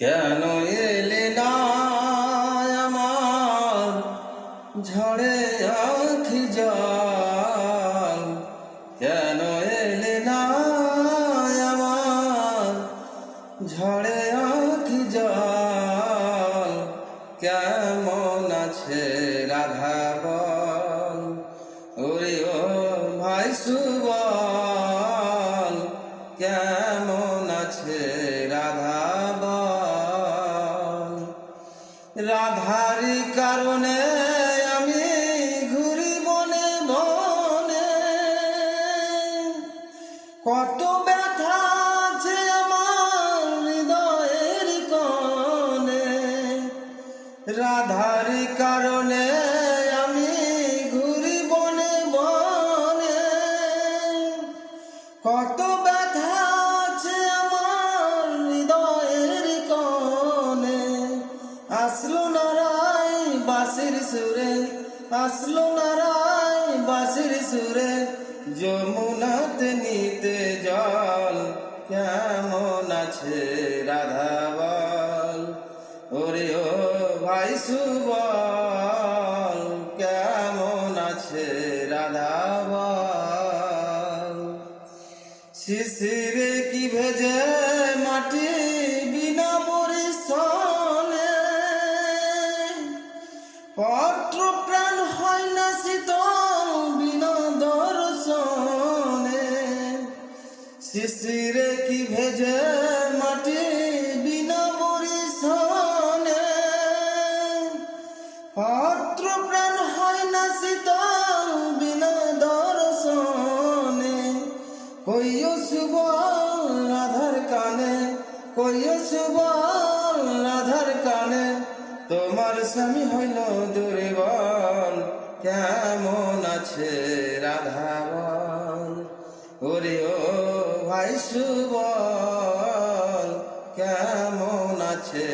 কেন এলে না আমার? ঝড়ে আখি জল। কেন এলে না আমার? ঝড়ে আখি জল। কেমন আছে রাধা বল? ওরে ও ভাই সুবল। রাধারি কারণে আমি ঘুরি বনে বনে কত ব্যথা আছে কনে কারণে আসলো নারায় বাসির সুরে, যমুনাতে নিতে জল। কেমন আছে রাধা বল? ওরে ও ভাই সুবল, কেমন আছে রাধা বল? শিশিরে কি ভেজে শিশিরে কি ভেজে মাটি বিনা পরিশ্রমে? পত্র প্রাণ হয় না শীতল বিনা দর্শনে। কইও সুবল রাধার কানে, কইও সুবল রাধার কানে। তোমার স্বামী হইল দুর্বল, কেমন আছে? সুবল, কেমন আছে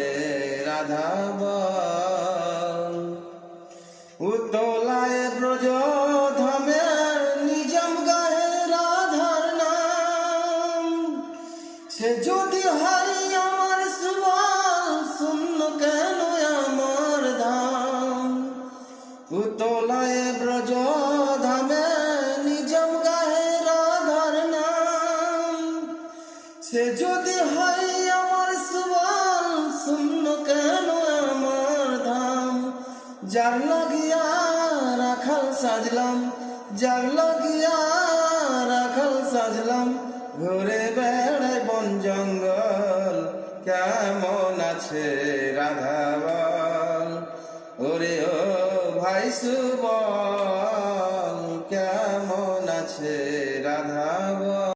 রাধা বল? উতলায় ব্রজ ধামে নিজম গায়ে রাধার নাম। সে যদি হয় আমার সুবল, শূন্য কেন আমার ধাম? উতলায় সে যদি হয় আমার সুবল শূন্য কেন আমার ধাম? যার লাগিয়া রাখাল সাজলাম, যার লাগিয়া রাখাল সাজলাম, ঘুরে বেড়ায় বন জঙ্গল, কেমন আছে রাধা বল ওরে ও ভাই সুবল, কেমন আছে